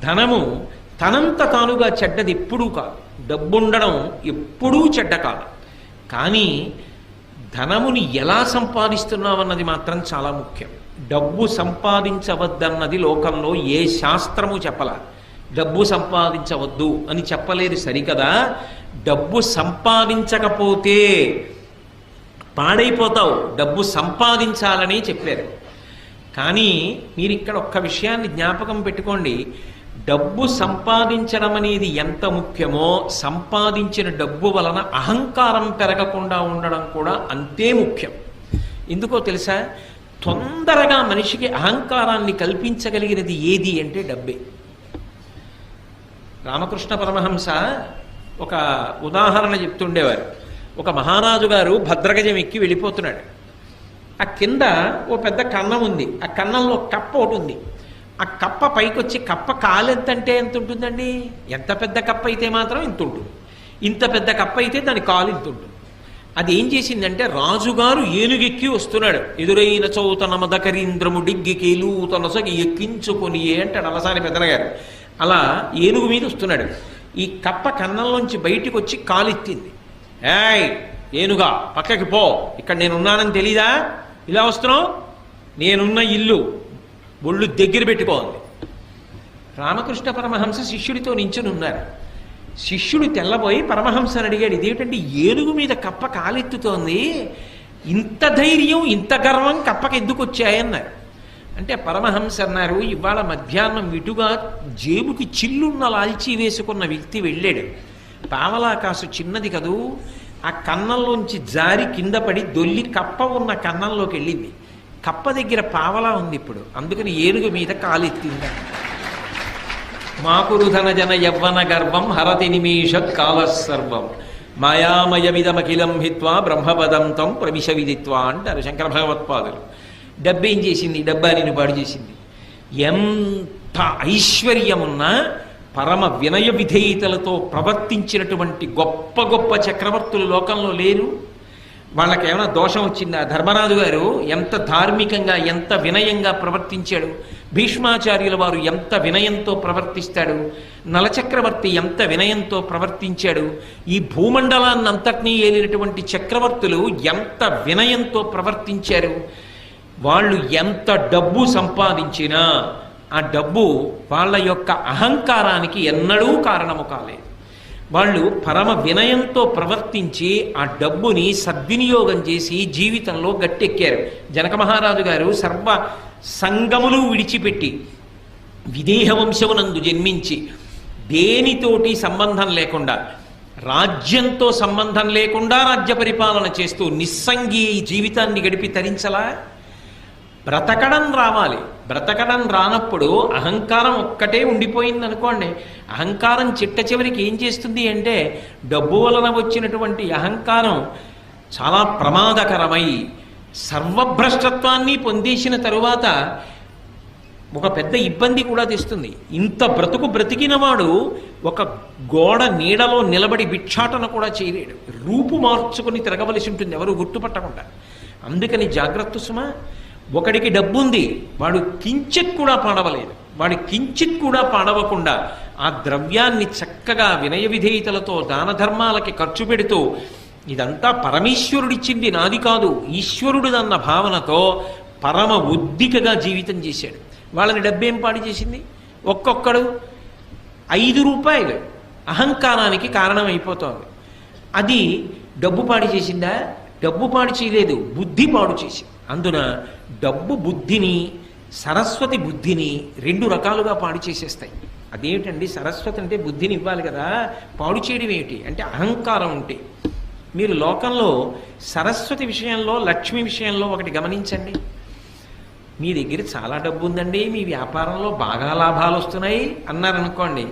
ధనము తనంత తానుగా చెడ్డది ఎప్పుడూ కాదు. డబ్బుండడం ఎప్పుడూ చెడ్డ కాదు. కానీ ధనముని ఎలా సంపాదిస్తున్నామన్నది మాత్రం చాలా ముఖ్యం. డబ్బు సంపాదించవద్దన్నది లోకంలో ఏ శాస్త్రము చెప్పల. డబ్బు సంపాదించవద్దు అని చెప్పలేదు సరికదా. డబ్బు సంపాదించకపోతే పాడైపోతావు. డబ్బు సంపాదించాలని చెప్పారు. కానీ మీరు ఇక్కడ ఒక్క విషయాన్ని జ్ఞాపకం పెట్టుకోండి. డబ్బు సంపాదించడం అనేది ఎంత ముఖ్యమో సంపాదించిన డబ్బు వలన అహంకారం పెరగకుండా ఉండడం కూడా అంతే ముఖ్యం. ఎందుకో తెలుసా? తొందరగా మనిషికి అహంకారాన్ని కల్పించగలిగినది ఏది అంటే డబ్బే. రామకృష్ణ పరమహంస ఒక ఉదాహరణ చెప్తుండేవారు. ఒక మహారాజు గారు భద్రగజం ఎక్కి వెళ్ళిపోతున్నాడు. ఆ కింద ఓ పెద్ద కన్నం ఉంది. ఆ కన్నంలో కప్ప ఒకటి ఉంది ఆ కప్ప పైకొచ్చి కప్ప కాలెంతంటే ఎంత అంటే ఉంటుందండి ఎంత పెద్ద కప్ప అయితే మాత్రం ఇంత ఉంటుంది ఇంత పెద్ద కప్ప అయితే దాని కాలు ఇంత ఉంటుంది అది ఏం చేసిందంటే రాజుగారు ఏనుగెక్కి వస్తున్నాడు. ఎదురైన చౌతన మదకరీంద్రము డిగ్గికేలు తనసగి ఎక్కించుకొని అంటాడు అలసాని పెద్దనగారు అలా ఏనుగు మీద వస్తున్నాడు. ఈ కప్ప కన్నంలోంచి బయటికి వచ్చి కాలిత్తింది. ఏయ్ ఏనుగా పక్కకి పో. ఇక్కడ నేనున్నానని తెలీదా? ఇలా వస్తున్నావు? నేనున్న ఇల్లు. ఒళ్ళు దగ్గర పెట్టుకోవాలి. రామకృష్ణ పరమహంస శిష్యుడితో నించుని ఉన్నారు శిష్యుడు తెల్లబోయి పరమహంసని అడిగాడు ఇదేమిటంటే ఏనుగు మీద కప్ప కాలెత్తుతోంది? ఇంత ధైర్యం ఇంత గర్వం కప్పకి ఎందుకు వచ్చాయన్నారు అంటే పరమహంస అన్నారు ఇవాళ మధ్యాహ్నం ఇటుగా జేబుకి చిల్లున్న లాల్చీ వేసుకున్న వ్యక్తి వెళ్ళాడు. పావలా కాసు చిన్నది కదూ ఆ కన్నంలోంచి జారి కింద పడి దొల్లి కప్ప ఉన్న కన్నంలోకి వెళ్ళింది కప్ప దగ్గర పావలా ఉంది ఇప్పుడు. అందుకని ఏనుగు మీద కాలెత్తింది మాకురుధన జన యవ్వన గర్వం హరతి నిమేషత్ కాలసర్వం మాయామయమిదమఖిలం హిత్వా బ్రహ్మపదంతం ప్రవిశ విదిత్వా అంటారు శంకర భగవత్పాదులు. డబ్బేం చేసింది? డబ్బా నేను పాడు చేసింది. ఎంత ఐశ్వర్యమున్నా పరమ వినయ విధేయతలతో ప్రవర్తించినటువంటి గొప్ప గొప్ప చక్రవర్తులు లోకంలో లేరు. వాళ్ళకి ఏమైనా దోషం వచ్చిందా? ధర్మరాజు గారు ఎంత ధార్మికంగా ఎంత వినయంగా ప్రవర్తించాడు? భీష్మాచార్యుల వారు ఎంత వినయంతో ప్రవర్తిస్తాడు? నలచక్రవర్తి ఎంత వినయంతో ప్రవర్తించాడు? ఈ భూమండలాన్నంతటినీ ఏలినటువంటి చక్రవర్తులు ఎంత వినయంతో ప్రవర్తించారు? వాళ్ళు ఎంత డబ్బు సంపాదించినా ఆ డబ్బు వాళ్ళ యొక్క అహంకారానికి ఎన్నడూ కారణము కాలేదు. వాళ్ళు పరమ వినయంతో ప్రవర్తించి ఆ డబ్బుని సద్వినియోగం చేసి జీవితంలో గట్టెక్కారు. జనక మహారాజు గారు సర్వ సంగములు విడిచిపెట్టి విదేహ వంశమునందు జన్మించి దేనితోటి సంబంధం లేకుండా రాజ్యంతో సంబంధం లేకుండా రాజ్య పరిపాలన చేస్తూ నిస్సంగి జీవితాన్ని గడిపి తరించలా? బ్రతకడం రావాలి. బ్రతకడం రానప్పుడు అహంకారం ఒక్కటే ఉండిపోయింది అనుకోండి అహంకారం చిట్ట చివరికి ఏం చేస్తుంది అంటే డబ్బు వలన వచ్చినటువంటి అహంకారం చాలా ప్రమాదకరమై సర్వభ్రష్టత్వాన్ని పొందేసిన తరువాత ఒక పెద్ద ఇబ్బంది కూడా తెస్తుంది. ఇంత బ్రతుకు బ్రతికినవాడు ఒక గోడ నీడలో నిలబడి భిక్షాటన కూడా చేయలేడు. రూపు మార్చుకుని తిరగవలసి ఉంటుంది ఎవరు గుర్తుపట్టకుండా. అందుకని జాగ్రత్త సుమా ఒకడికి డబ్బుంది వాడు కించిత్ కూడా పాడవలేదు. వాడి కించిత్ కూడా పాడవకుండా ఆ ద్రవ్యాన్ని చక్కగా వినయ విధేయతలతో దాన ధర్మాలకి ఖర్చు పెడుతూ ఇదంతా పరమేశ్వరుడిచ్చింది నాది కాదు ఈశ్వరుడిదన్న భావనతో పరమ ఉద్దికగా జీవితం చేశాడు. వాళ్ళని డబ్బేం పాడు చేసింది? ఒక్కొక్కడు ఐదు రూపాయలు. అహంకారానికి కారణమైపోతుంది. అది డబ్బు పాడు చేసిందా? డబ్బు పాడు చేయలేదు బుద్ధి పాడు చేసింది. అందున డబ్బు బుద్ధిని సరస్వతి బుద్ధిని రెండు రకాలుగా పాడు చేసేస్తాయి. అదేమిటండి? సరస్వతి అంటే బుద్ధిని ఇవ్వాలి కదా. పాడు చేయడం ఏమిటి? అంటే అహంకారం ఉంటే. మీరు లోకంలో సరస్వతి విషయంలో లక్ష్మి విషయంలో ఒకటి గమనించండి. మీ దగ్గర చాలా డబ్బు ఉందండి మీ వ్యాపారంలో బాగా లాభాలు వస్తున్నాయి అన్నారనుకోండి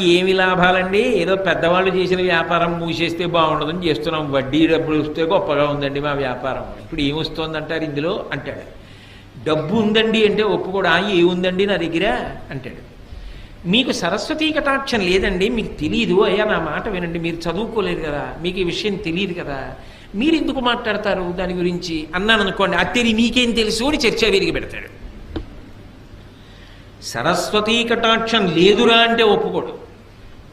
ఏమి లాభాలండి? ఏదో పెద్దవాళ్ళు చేసిన వ్యాపారం మూసేస్తే బాగుండదని చేస్తున్నాం. వడ్డీ డబ్బులు వస్తే గొప్పగా ఉందండి మా వ్యాపారం. ఇప్పుడు ఏమొస్తోందంటారు ఇందులో? అంటాడు. డబ్బు ఉందండి అంటే ఒప్పుకోడా? ఏముందండి నా దగ్గర? అంటాడు. మీకు సరస్వతీ కటాక్షం లేదండి మీకు తెలియదు అయ్యా నా మాట వినండి. మీరు చదువుకోలేదు కదా. మీకు ఈ విషయం తెలియదు కదా. మీరు ఎందుకు మాట్లాడతారు దాని గురించి? అన్నాను అనుకోండి. అది తెలియ తెలుసు అని చర్చ విరిగి పెడతాడు. సరస్వతీ కటాక్షం లేదురా అంటే ఒప్పుకోడు.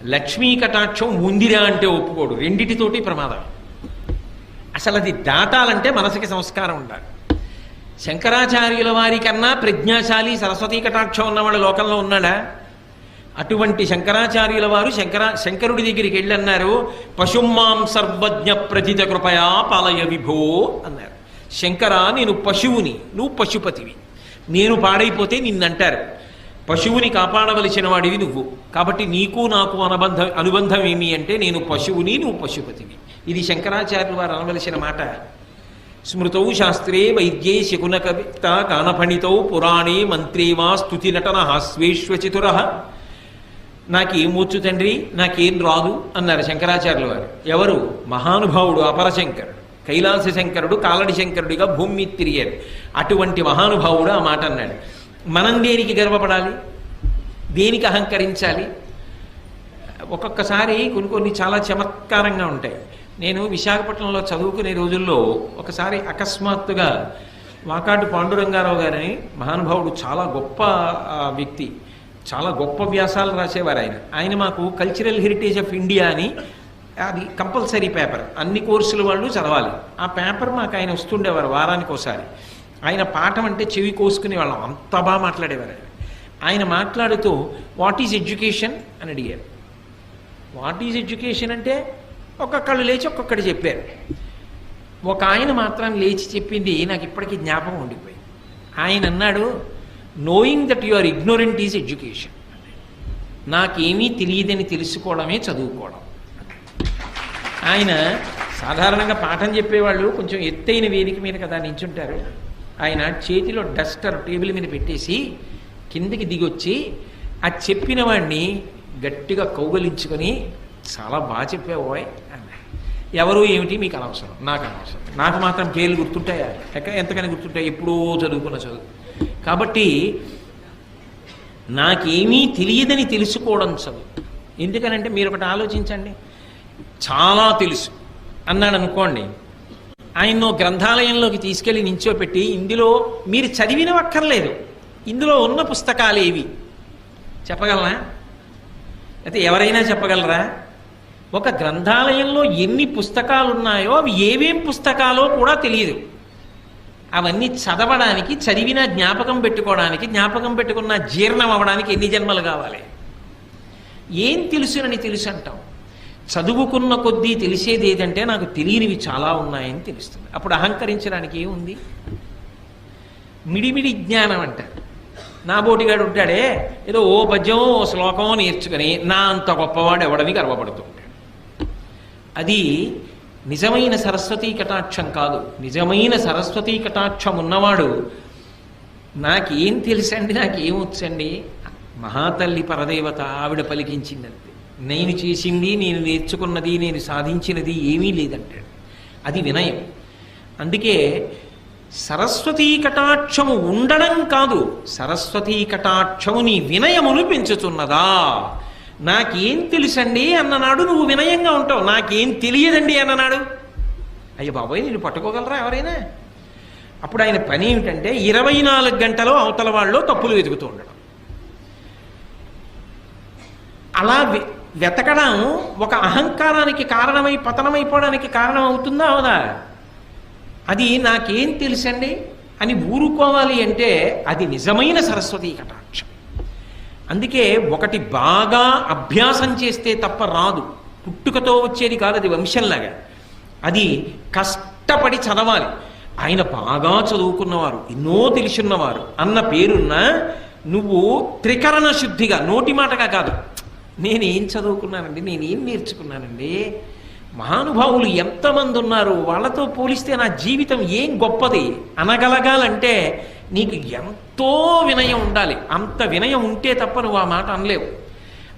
లక్ష్మీ కటాక్షం ఉందిరా అంటే ఒప్పుకోడు. రెండిటితోటి ప్రమాదం అసలు అది దాటాలంటే మనసుకి సంస్కారం ఉండాలి. శంకరాచార్యుల వారి కన్నా ప్రజ్ఞాశాలి సరస్వతీ కటాక్షం ఉన్నవాడు లోకంలో ఉన్నాడా? అటువంటి శంకరాచార్యుల వారు శంకరా శంకరుడి దగ్గరికి వెళ్ళన్నారు. పశుమాం సర్వజ్ఞ ప్రతిత కృపయా పాలయ విభో అన్నారు. శంకరా నేను పశువుని నువ్వు పశుపతివి. నేను పాడైపోతే నిన్నంటారు. పశువుని కాపాడవలసిన వాడివి నువ్వు. కాబట్టి నీకు నాకు అనుబంధ అనుబంధం ఏమి అంటే నేను పశువుని నువ్వు పశుపతివి. ఇది శంకరాచార్యులు వారు అనవలసిన మాట. స్మృతౌ శాస్త్రే వైద్యే శకున కవిత కానఫణితౌ పురాణే మంత్రే వా స్థుతి నటన హాస్వేష్వచితుర నాకేం వచ్చు తండ్రి? నాకేం రాదు అన్నారు శంకరాచార్యుల వారు. ఎవరు? మహానుభావుడు అపరశంకరుడు. కైలాస శంకరుడు కాలడి శంకరుడిగా భూమి తిరిగారు. అటువంటి మహానుభావుడు ఆ మాట అన్నాడు. మనం దేనికి గర్వపడాలి? దేనికి అహంకరించాలి? ఒక్కొక్కసారి కొన్ని కొన్ని చాలా చమత్కారంగా ఉంటాయి. నేను విశాఖపట్నంలో చదువుకునే రోజుల్లో ఒకసారి అకస్మాత్తుగా వాకాటి పాండురంగారావు గారని మహానుభావుడు చాలా గొప్ప వ్యక్తి చాలా గొప్ప వ్యాసాలు రాసేవారు ఆయన. ఆయన మాకు కల్చరల్ హెరిటేజ్ ఆఫ్ ఇండియా అని అది కంపల్సరీ పేపర్ అన్ని కోర్సుల వాళ్ళు చదవాలి. ఆ పేపర్ మాకు ఆయన వస్తుండేవారు వారానికి ఒకసారి ఆయన పాఠం అంటే చెవి కోసుకునే వాళ్ళం. అంత బాగా మాట్లాడేవారు ఆయన. ఆయన మాట్లాడుతూ వాట్ ఈజ్ ఎడ్యుకేషన్ అని అడిగారు. వాట్ ఈజ్ ఎడ్యుకేషన్ అంటే ఒక్కొక్కళ్ళు లేచి ఒక్కొక్కటి చెప్పారు. ఒక ఆయన మాత్రం లేచి చెప్పింది నాకు ఇప్పటికీ జ్ఞాపకం ఉండిపోయింది. ఆయన అన్నాడు knowing that you are ignorant is education నాకేమీ తెలియదని తెలుసుకోవడమే చదువుకోవడం. ఆయన సాధారణంగా పాఠం చెప్పేవాళ్ళు కొంచెం ఎత్తైన వేదిక మీద కదా నించుంటారు. ఆయన చేతిలో డస్టర్ టేబుల్ మీద పెట్టేసి కిందికి దిగొచ్చి ఆ చెప్పిన వాడిని గట్టిగా కౌగలించుకొని చాలా బాగా చెప్పావోయ్ అన్నాడు. ఎవరు ఏమిటి మీకు అనవసరం? నాకు అనవసరం. నాకు మాత్రం పేర్లు గుర్తుంటాయా? ఎక్క ఎంతకని గుర్తుంటాయి? ఎప్పుడో చదువుకున్న చదువు. కాబట్టి నాకేమీ తెలియదని తెలుసుకోవడం చదువు. ఎందుకనంటే మీరు ఒకటి ఆలోచించండి. చాలా తెలుసు. అన్నాడు అనుకోండి ఆయన్నో గ్రంథాలయంలోకి తీసుకెళ్ళి నించోపెట్టి ఇందులో మీరు చదివినవక్కర్లేదు. ఇందులో ఉన్న పుస్తకాలు ఏవి? చెప్పగలరా అయితే ఎవరైనా చెప్పగలరా? ఒక గ్రంథాలయంలో ఎన్ని పుస్తకాలు ఉన్నాయో అవి ఏవేం పుస్తకాలో కూడా తెలియదు. అవన్నీ చదవడానికి చదివిన జ్ఞాపకం పెట్టుకోవడానికి జ్ఞాపకం పెట్టుకున్న జీర్ణం అవ్వడానికి ఎన్ని జన్మలు కావాలి? ఏం తెలుసునని తెలుసు అంటాం చదువుకున్న కొద్దీ తెలిసేది ఏదంటే నాకు తెలియనివి చాలా ఉన్నాయని తెలుస్తుంది. అప్పుడు అహంకరించడానికి ఏముంది? మిడిమిడి జ్ఞానం అంటారు నా బోటిగాడు ఉంటాడే ఏదో ఓ పద్యం ఓ శ్లోకం నేర్చుకుని నా అంత గొప్పవాడు ఎవడని గర్వపడుతూ ఉంటాడు అది నిజమైన సరస్వతీ కటాక్షం కాదు. నిజమైన సరస్వతీ కటాక్షం ఉన్నవాడు నాకేం తెలుసండి నాకేం వచ్చండి? మహాతల్లి పరదేవత ఆవిడ పలికించిందంతే. నేను చేసింది నేను నేర్చుకున్నది నేను సాధించినది ఏమీ లేదంటాడు అది వినయం. అందుకే సరస్వతీ కటాక్షము ఉండడం కాదు సరస్వతీ కటాక్షము నీ వినయమును పెంచుతున్నదా? నాకేం తెలుసండి అన్ననాడు నువ్వు వినయంగా ఉంటావు. నాకేం తెలియదండి అన్ననాడు. అయ్య బాబోయ్ నేను పట్టుకోగలరా ఎవరైనా? అప్పుడు ఆయన పని ఏమిటంటే ఇరవై నాలుగు గంటలు అవతల వాళ్ళు తప్పులు వెతుకుతూ ఉండడం. అలా వెతకడం ఒక అహంకారానికి కారణమై పతనమైపోవడానికి కారణం అవుతుందా అవునా? అది నాకేం తెలుసండి? అని ఊరుకోవాలి అంటే అది నిజమైన సరస్వతీ కటాక్షం. అందుకే ఒకటి బాగా అభ్యాసం చేస్తే తప్ప రాదు. పుట్టుకతో వచ్చేది కాదు అది వంశంలాగా. అది కష్టపడి చదవాలి. ఆయన బాగా చదువుకున్నవారు ఎన్నో తెలుసున్నవారు. అన్న పేరున్న నువ్వు త్రికరణ శుద్ధిగా నోటి మాటగా కాదు. నేనేం చదువుకున్నానండి నేనేం నేర్చుకున్నానండి? మహానుభావులు ఎంతమంది ఉన్నారు? వాళ్ళతో పోలిస్తే నా జీవితం ఏం గొప్పది? అనగలగాలంటే నీకు ఎంతో వినయం ఉండాలి. అంత వినయం ఉంటే తప్ప నువ్వు ఆ మాట అనలేవు.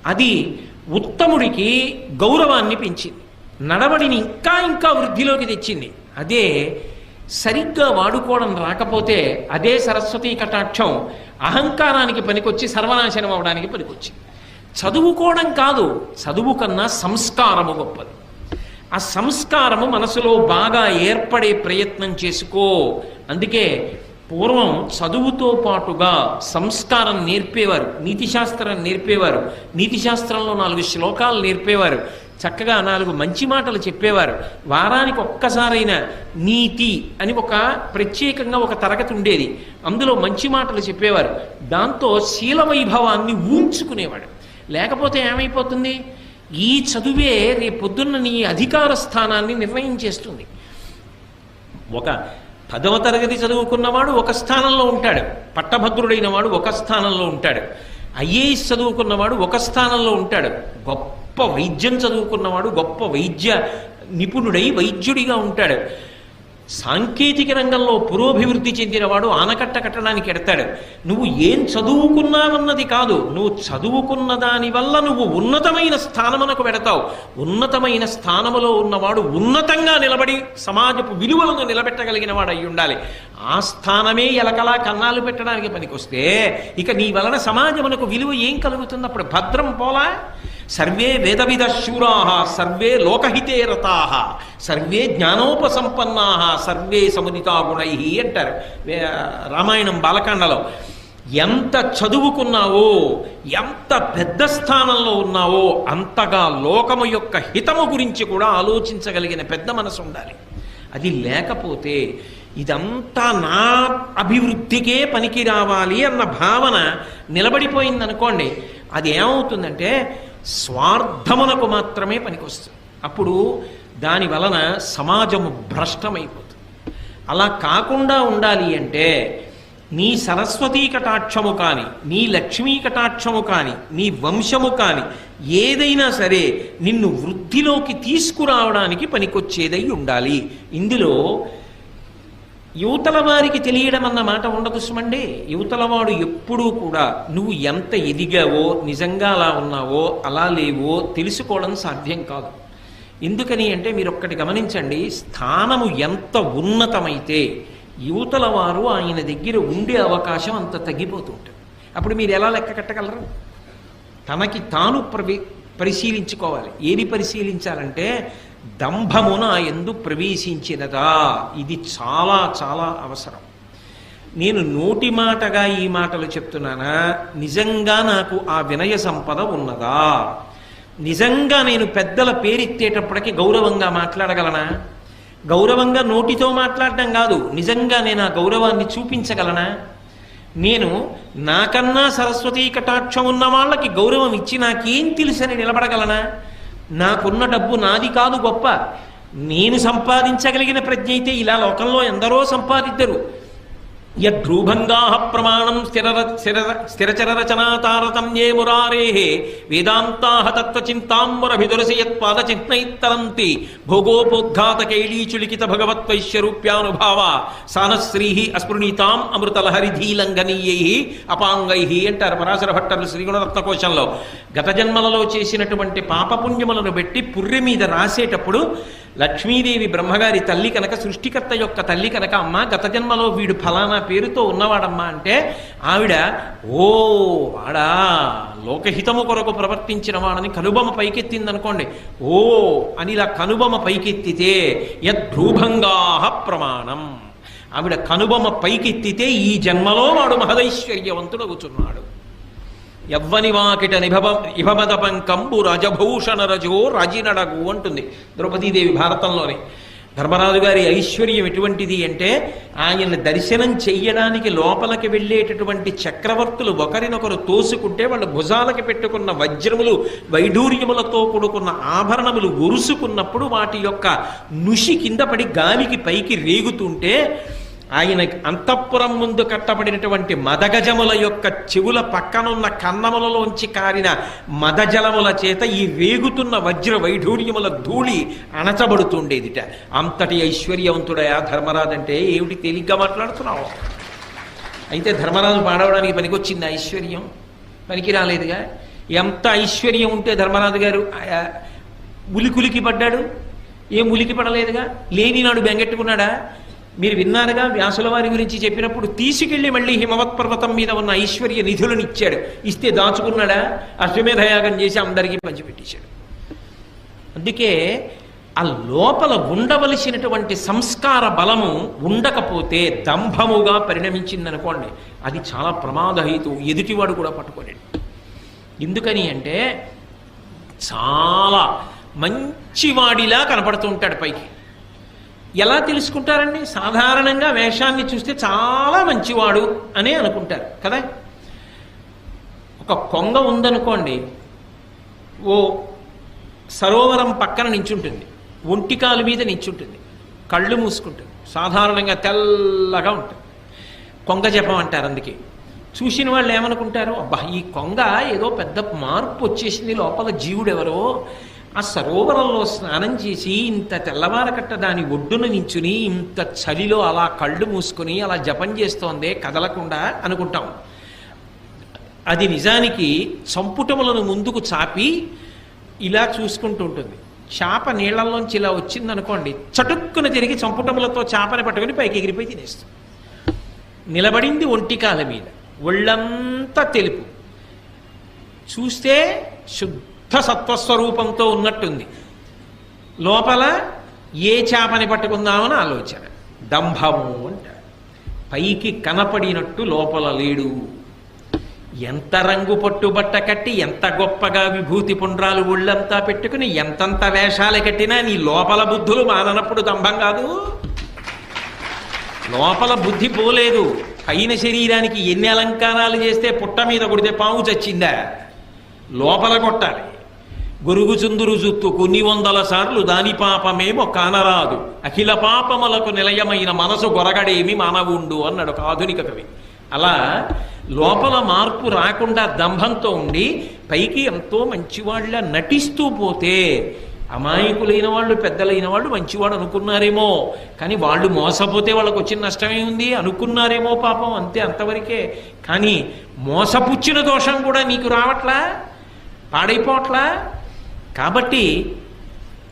అది ఉత్తముడికి గౌరవాన్ని పెంచింది. నడవడిని ఇంకా ఇంకా వృద్ధిలోకి తెచ్చింది. అదే సరిగ్గా వాడుకోవడం రాకపోతే అదే సరస్వతీ కటాక్షం అహంకారానికి పనికొచ్చి సర్వనాశనం అవడానికి పనికొచ్చింది. చదువుకోవడం కాదు చదువు కన్నా సంస్కారము గొప్పది. ఆ సంస్కారము మనసులో బాగా ఏర్పడే ప్రయత్నం చేసుకో. అందుకే పూర్వం చదువుతో పాటుగా సంస్కారం నేర్పేవారు నీతిశాస్త్రం నేర్పేవారు నీతిశాస్త్రంలో నాలుగు శ్లోకాలు నేర్పేవారు చక్కగా నాలుగు మంచి మాటలు చెప్పేవారు. వారానికి ఒక్కసారైన నీతి అని ఒక ప్రత్యేకంగా ఒక తరగతి ఉండేది. అందులో మంచి మాటలు చెప్పేవారు. దాంతో శీల వైభవాన్ని ఊంచుకునేవాడు. లేకపోతే ఏమైపోతుంది? ఈ చదువే రేపొద్దున్న నీ అధికార స్థానాన్ని నిర్ణయించేస్తుంది ఒక పదవ తరగతి చదువుకున్నవాడు ఒక స్థానంలో ఉంటాడు. పట్టభద్రుడైన వాడు ఒక స్థానంలో ఉంటాడు. ఐఏఎస్ చదువుకున్నవాడు ఒక స్థానంలో ఉంటాడు. గొప్ప వైద్యం చదువుకున్నవాడు గొప్ప వైద్య నిపుణుడై వైద్యుడిగా ఉంటాడు. సాంకేతిక రంగంలో పురోభివృద్ధి చెందినవాడు ఆనకట్ట కట్టడానికి ఎడతాడు. నువ్వు ఏం చదువుకున్నావన్నది కాదు నువ్వు చదువుకున్న దాని వల్ల నువ్వు ఉన్నతమైన స్థానమునకు వెడతావు. ఉన్నతమైన స్థానములో ఉన్నవాడు ఉన్నతంగా నిలబడి సమాజపు విలువలను నిలబెట్టగలిగిన వాడు అయి ఉండాలి. ఆ స్థానమే ఎలకలా కన్నాలు పెట్టడానికి పనికొస్తే ఇక నీ వలన సమాజమునకు విలువ ఏం కలుగుతుంది అప్పుడు భద్రం పోలా? సర్వే వేదవిధ శూరా సర్వే లోకహితే రతా సర్వే జ్ఞానోపసంపన్నా సర్వే సముదితా గుణై అంటారు రామాయణం బాలకాండలో. ఎంత చదువుకున్నావో ఎంత పెద్ద స్థానంలో ఉన్నావో అంతగా లోకము యొక్క హితము గురించి కూడా ఆలోచించగలిగిన పెద్ద మనసు ఉండాలి. అది లేకపోతే ఇదంతా నా అభివృద్ధికే పనికి రావాలి అన్న భావన నిలబడిపోయిందనుకోండి అది ఏమవుతుందంటే స్వార్థమునకు మాత్రమే పనికొస్తుంది. అప్పుడు దాని వలన సమాజము భ్రష్టమైపోతుంది. అలా కాకుండా ఉండాలి అంటే నీ సరస్వతీ కటాక్షము కాని నీ లక్ష్మీ కటాక్షము కాని నీ వంశము కాని ఏదైనా సరే నిన్ను వృద్ధిలోకి తీసుకురావడానికి పనికొచ్చేదై ఉండాలి. ఇందులో యువతల వారికి తెలియడం అన్న మాట ఉండదు సుమండి. యువతల వాడు ఎప్పుడూ కూడా నువ్వు ఎంత ఎదిగావో నిజంగా అలా ఉన్నావో అలా లేవో తెలుసుకోవడం సాధ్యం కాదు. ఎందుకని అంటే మీరు ఒక్కటి గమనించండి స్థానము ఎంత ఉన్నతమైతే యువతల వారు ఆయన దగ్గర ఉండే అవకాశం అంత తగ్గిపోతుంటుంది. అప్పుడు మీరు ఎలా లెక్క కట్టగలరు? తనకి తాను ప్రవి పరిశీలించుకోవాలి. ఏది పరిశీలించాలంటే దంభమున ఎందు ప్రవేశించినదా? ఇది చాలా చాలా అవసరం. నేను నోటి మాటగా ఈ మాటలు చెప్తున్నానా? నిజంగా నాకు ఆ వినయ సంపద ఉన్నదా? నిజంగా నేను పెద్దల పేరెత్తేటప్పటికి గౌరవంగా మాట్లాడగలనా? గౌరవంగా నోటితో మాట్లాడడం కాదు నిజంగా నేను ఆ గౌరవాన్ని చూపించగలనా? నేను నాకన్నా సరస్వతీ కటాక్షం ఉన్న వాళ్ళకి గౌరవం ఇచ్చి నాకేం తెలుసని నిలబడగలనా? నాకున్న డబ్బు నాది కాదు గొప్ప. నేను సంపాదించగలిగిన ప్రజ్ఞ అయితే ఇలా లోకంలో ఎందరో సంపాదిద్దరు. యద్రూభంగా ప్రమాణం స్థిర స్థిర స్థిరచర రచనా తారతమ్యే మురారే వేదాంతా తత్వచింతాంబురభిదురసి యత్పాదచిహ్నైత్తరంతి భోగోపోద్ఘాత కైలీచులికిత భగవత్వైశ్యరూప్యానుభావ సానశ్రీ అస్పృణీతాం అమృతలహరిధీలంఘనీయై అపాంగై అంటారు పరాశర భట్టలు శ్రీగుణరత్నకోశంలో గత జన్మలలో చేసినటువంటి పాపపుణ్యములను పెట్టి పుర్రె మీద రాసేటప్పుడు లక్ష్మీదేవి బ్రహ్మగారి తల్లి కనుక సృష్టికర్త యొక్క తల్లి కనుక అమ్మ గత జన్మలో వీడు ఫలానా పేరుతో ఉన్నవాడమ్మా అంటే ఆవిడ ఓ వాడా లోకహితము కొరకు ప్రవర్తించిన వాడని కనుబొమ పైకెత్తిందనుకోండి. ఓ అని ఇలా కనుబొమ పైకెత్తితే యద్భ్రూభంగా ప్రమాణం. ఆవిడ కనుబొమ పైకెత్తితే ఈ జన్మలో వాడు మహదైశ్వర్యవంతుడు అవుతున్నాడు వాకిట నిభవ ఇభమద పంకంబు రజభూషణ రజో రజినడగు అంటుంది ద్రౌపదీదేవి భారతంలోనే. ధర్మరాజు గారి ఐశ్వర్యం ఎటువంటిది అంటే ఆయన దర్శనం చెయ్యడానికి లోపలికి వెళ్ళేటటువంటి చక్రవర్తులు ఒకరినొకరు తోసుకుంటే వాళ్ళు భుజాలకి పెట్టుకున్న వజ్రములు వైఢూర్యములతో కూడుకున్న ఆభరణములు ఒరుసుకున్నప్పుడు వాటి యొక్క నుషి కింద పడి గాలికి పైకి రేగుతుంటే ఆయన అంతఃపురం ముందు కట్టబడినటువంటి మదగజముల యొక్క చెవుల పక్కనున్న కన్నములలోంచి కారిన మదజలముల చేత ఈ వేగుతున్న వజ్ర వైఢూర్యముల ధూళి అణచబడుతుండేదిట. అంతటి ఐశ్వర్యవంతుడయా ధర్మరాజంటే ఏమిటి తేలిగ్గా మాట్లాడుతున్నావు? అయితే ధర్మరాజు పాడవడానికి పనికొచ్చింది ఐశ్వర్యం. పనికి రాలేదుగా? ఎంత ఐశ్వర్యం ఉంటే ధర్మరాజు గారు ఉలికులికి పడ్డాడు. ఏం ఉలికి పడలేదుగా? లేనినాడు బెంగెట్టుకున్నాడా? మీరు విన్నారుగా వ్యాసుల వారి గురించి చెప్పినప్పుడు తీసుకెళ్ళి మళ్ళీ హిమవత్ పర్వతం మీద ఉన్న ఐశ్వర్య నిధులను ఇచ్చాడు. ఇస్తే దాచుకున్నాడా? అశ్వమేధయాగం చేసి అందరికీ పంచిపెట్టేశాడు. అందుకే ఆ లోపల ఉండవలసినటువంటి సంస్కార బలము ఉండకపోతే దంభముగా పరిణమించిందనుకోండి అది చాలా ప్రమాదహేతు ఎదుటివాడు కూడా పట్టుకోలేడు. ఎందుకని అంటే చాలా మంచివాడిలా కనపడుతూ ఉంటాడు పైకి. ఎలా తెలుసుకుంటారండి? సాధారణంగా వేషాన్ని చూస్తే చాలా మంచివాడు అని అనుకుంటారు కదా? ఒక కొంగ ఉందనుకోండి ఓ సరోవరం పక్కన నించుంటుంది ఒంటికాలు మీద నించుంటుంది కళ్ళు మూసుకుంటుంది సాధారణంగా తెల్లగా ఉంటుంది. కొంగ జపం అంటారు అందుకే. చూసిన వాళ్ళు ఏమనుకుంటారు? అబ్బా ఈ కొంగ ఏదో పెద్ద మార్పు వచ్చేసింది లోపల జీవుడు ఎవరో ఆ సరోవరంలో స్నానం చేసి ఇంత తెల్లవారకట్ట దాని ఒడ్డున నించుని ఇంత చలిలో అలా కళ్ళు మూసుకొని అలా జపం చేస్తోందే కదలకుండా అనుకుంటాం. అది నిజానికి సంపుటములను ముందుకు చాపి ఇలా చూసుకుంటూ ఉంటుంది. చేప నీళ్ళలోంచి ఇలా వచ్చింది అనుకోండి చటుక్కున తిరిగి సంపుటములతో చేపని పట్టుకొని పైకి ఎగిరిపోయి తినేస్తుంది. నిలబడింది ఒంటికాల మీద. ఒళ్ళంతా తెలుపు. చూస్తే శుద్ధ సత్వస్వరూపంతో ఉన్నట్టుంది. లోపల ఏ చేపని పట్టుకుందామని ఆలోచన. దంభము అంట పైకి కనపడినట్టు లోపల లేడు. ఎంత రంగు పట్టుబట్ట కట్టి ఎంత గొప్పగా విభూతి పుండ్రాలు ఒళ్ళంతా పెట్టుకుని ఎంతంత వేషాలు కట్టినా నీ లోపల బుద్ధులు మాననప్పుడు దంభం కాదు. లోపల బుద్ధి పోలేదు. పైన శరీరానికి ఎన్ని అలంకారాలు చేస్తే పుట్ట మీద కొడితే పాము చచ్చిందా? లోపల కొట్టాలి. గొరుగు చుందురు జుత్తు కొన్ని వందల సార్లు దాని పాపమేమో కానరాదు. అఖిల పాపములకు నిలయమైన మనసు గొరగడేమి మానవుండు అన్నాడు ఒక ఆధునిక కవి. అలా లోపల మార్పు రాకుండా దంభంతో ఉండి పైకి ఎంతో మంచివాళ్ళ నటిస్తూ పోతే అమాయకులైన వాళ్ళు పెద్దలైన వాళ్ళు మంచివాడు అనుకున్నారేమో. కానీ వాళ్ళు మోసపోతే వాళ్ళకు వచ్చిన నష్టమే ఉంది అనుకున్నారేమో పాపం అంతే అంతవరకే. కానీ మోసపుచ్చిన దోషం కూడా నీకు రావట్లా? పాడైపోవట్లా? కాబట్టి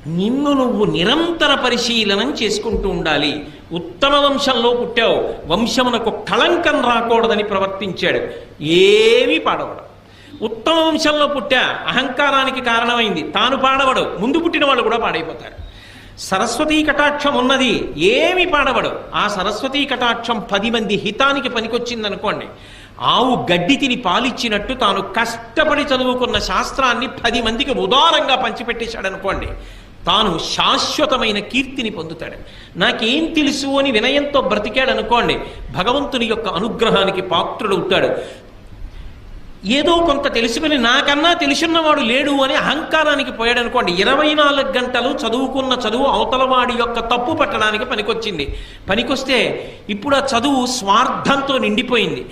నిన్ను నువ్వు నిరంతర పరిశీలనం చేసుకుంటూ ఉండాలి. ఉత్తమ వంశంలో పుట్టావు. వంశమునకు కళంకం రాకూడదని ప్రవర్తించాడు. ఏమీ పాడవడం. ఉత్తమ వంశంలో పుట్టా అహంకారానికి కారణమైంది. తాను పాడవడు. ముందు పుట్టిన వాళ్ళు కూడా పాడైపోతారు. సరస్వతీ కటాక్షం ఉన్నది. ఏమి పాడవడు. ఆ సరస్వతీ కటాక్షం పది మంది హితానికి పనికొచ్చిందనుకోండి. ఆవు గడ్డి తిని పాలిచ్చినట్టు తాను కష్టపడి చదువుకున్న శాస్త్రాన్ని పది మందికి ఉదారంగా పంచిపెట్టేశాడు అనుకోండి తాను శాశ్వతమైన కీర్తిని పొందుతాడు. నాకేం తెలుసు అని వినయంతో బ్రతికాడు అనుకోండి భగవంతుని యొక్క అనుగ్రహానికి పాత్రుడవుతాడు. ఏదో కొంత తెలుసుకుని నాకన్నా తెలుసున్నవాడు లేడు అని అహంకారానికి పోయాడు అనుకోండి ఇరవై నాలుగు గంటలు చదువుకున్న చదువు అవతలవాడి యొక్క తప్పు పట్టడానికి పనికొచ్చింది. పనికొస్తే ఇప్పుడు ఆ చదువు స్వార్థంతో నిండిపోయింది.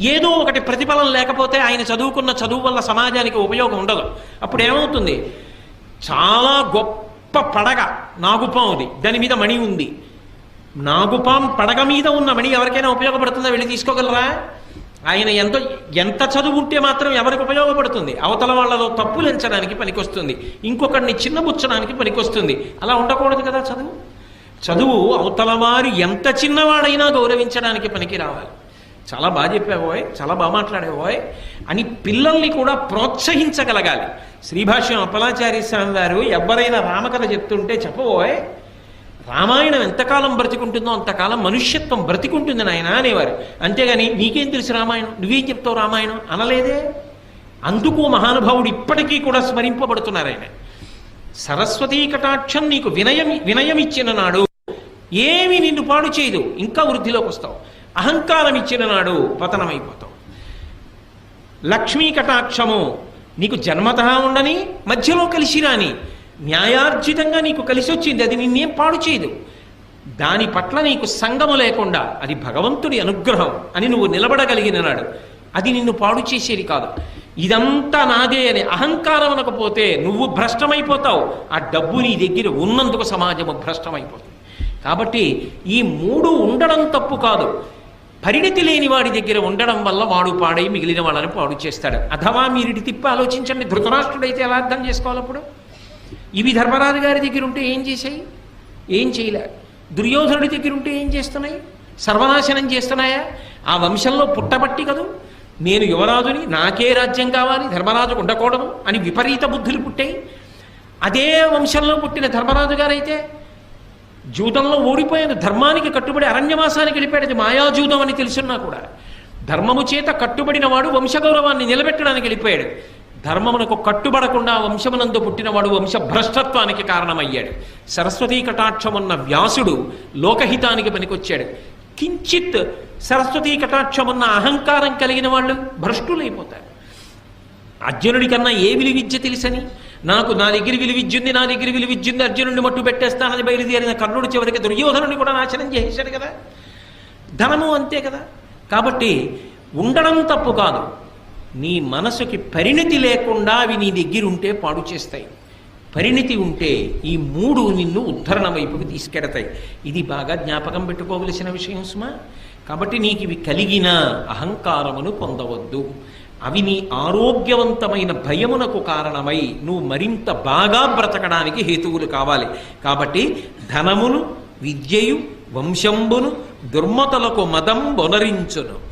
ఏదో ఒకటి ప్రతిఫలం లేకపోతే ఆయన చదువుకున్న చదువు వల్ల సమాజానికి ఉపయోగం ఉండదు. అప్పుడు ఏమవుతుంది? చాలా గొప్ప పడగ నాగుపాం ఉంది దాని మీద మణి ఉంది. నాగుపాం పడగ మీద ఉన్న మణి ఎవరికైనా ఉపయోగపడుతుందా? వెళ్ళి తీసుకోగలరా? ఆయన ఎంత ఎంత చదువు ఉంటే మాత్రం ఎవరికి ఉపయోగపడుతుంది? అవతల వాళ్ళలో తప్పులు ఎంచడానికి పనికొస్తుంది. ఇంకొకరిని చిన్నబుచ్చడానికి పనికొస్తుంది. అలా ఉండకూడదు కదా చదువు? చదువు అవతల వారు ఎంత చిన్నవాడైనా గౌరవించడానికి పనికి రావాలి చాలా బాగా చెప్పావోయ్ చాలా బాగా మాట్లాడేవోయ్ అని పిల్లల్ని కూడా ప్రోత్సహించగలగాలి. శ్రీభాష్యం అప్పలాచార్య స్వామి వారు ఎవరైనా రామకథ చెప్తుంటే చెప్పబోయ్ రామాయణం ఎంతకాలం బ్రతికుంటుందో అంతకాలం మనుష్యత్వం బ్రతికుంటుంది నాయన అనేవారు. అంతేగాని నీకేం తెలుసు రామాయణం? నువ్వేం చెప్తావు రామాయణం? అనలేదే? అందుకు మహానుభావుడు ఇప్పటికీ కూడా స్మరింపబడుతున్నారు ఆయన. సరస్వతీ కటాక్షం నీకు వినయం వినయం ఇచ్చిన నాడు ఏమి నిన్ను పాడు చేయదు. ఇంకా వృద్ధిలోకి వస్తావు. అహంకారం ఇచ్చిన నాడు పతనమైపోతావు. లక్ష్మీ కటాక్షము నీకు జన్మత ఉండని మధ్యలో కలిసి రాని న్యాయార్జితంగా నీకు కలిసి వచ్చింది అది నిన్నేం పాడు చేయదు. దాని పట్ల నీకు సంగము లేకుండా అది భగవంతుడి అనుగ్రహం అని నువ్వు నిలబడగలిగిన నాడు అది నిన్ను పాడు చేసేది కాదు. ఇదంతా నాదే అనే అహంకారం అనకపోతే నువ్వు భ్రష్టమైపోతావు. ఆ డబ్బు నీ దగ్గర ఉన్నందుకు సమాజము భ్రష్టమైపోతుంది. కాబట్టి ఈ మూడు ఉండడం తప్పు కాదు. పరిణితి లేని వాడి దగ్గర ఉండడం వల్ల వాడు పాడై మిగిలిన వాళ్ళని పాడు చేస్తాడు. అథవా మీరిటి తిప్పి ఆలోచించండి. ధృతరాష్ట్రుడైతే ఎలా అర్థం చేసుకోవాలి అప్పుడు? ఇవి ధర్మరాజు గారి దగ్గర ఉంటే ఏం చేశాయి? ఏం చేయలే. దుర్యోధనుడి దగ్గర ఉంటే ఏం చేస్తున్నాయి? సర్వనాశనం చేస్తున్నాయా? ఆ వంశంలో పుట్టబట్టి కదూ? నేను యువరాజుని నాకే రాజ్యం కావాలి ధర్మరాజు ఉండకూడదు అని విపరీత బుద్ధులు పుట్టాయి. అదే వంశంలో పుట్టిన ధర్మరాజు గారైతే జూదంలో ఓడిపోయాను ధర్మానికి కట్టుబడి అరణ్యవాసానికి వెళ్ళిపోయాడు అది మాయాజూదం అని తెలుసున్నా కూడా ధర్మము చేత కట్టుబడిన వాడు వంశగౌరవాన్ని నిలబెట్టడానికి వెళ్ళిపోయాడు. ధర్మమునకు కట్టుబడకుండా వంశమునందు పుట్టినవాడు వంశ భ్రష్టత్వానికి కారణమయ్యాడు. సరస్వతీ కటాక్షమున్న వ్యాసుడు లోకహితానికి పనికొచ్చాడు. కించిత్ సరస్వతీ కటాక్షమున్న అహంకారం కలిగిన వాళ్ళు భ్రష్టులైపోతారు. అర్జునుడి కన్నా ఏ విలు విద్య తెలుసని? నాకు నా దగ్గర విలువిద్యుంది నా దగ్గర విలువిద్యుంది అర్జునుడిని మట్టు పెట్టేస్తానని బయలుదేరిన కర్ణుడు చివరికి దుర్యోధనుని కూడా నాశనం చేశాడు కదా. ధనము అంతే కదా. కాబట్టి ఉండడం తప్పు కాదు. నీ మనసుకి పరిణితి లేకుండా అవి నీ దగ్గర ఉంటే పాడు చేస్తాయి. పరిణితి ఉంటే ఈ మూడు నిన్ను ఉద్ధరణ వైపుకి తీసుకెడతాయి. ఇది బాగా జ్ఞాపకం పెట్టుకోవలసిన విషయం సుమా. కాబట్టి నీకు ఇవి కలిగిన అహంకారమును పొందవద్దు. అవి నీ ఆరోగ్యవంతమైన భయమునకు కారణమై నువ్వు మరింత బాగా బ్రతకడానికి హేతువులు కావాలి. కాబట్టి ధనమును విద్యయు వంశంబును దుర్మతలకు మదం బొనరించును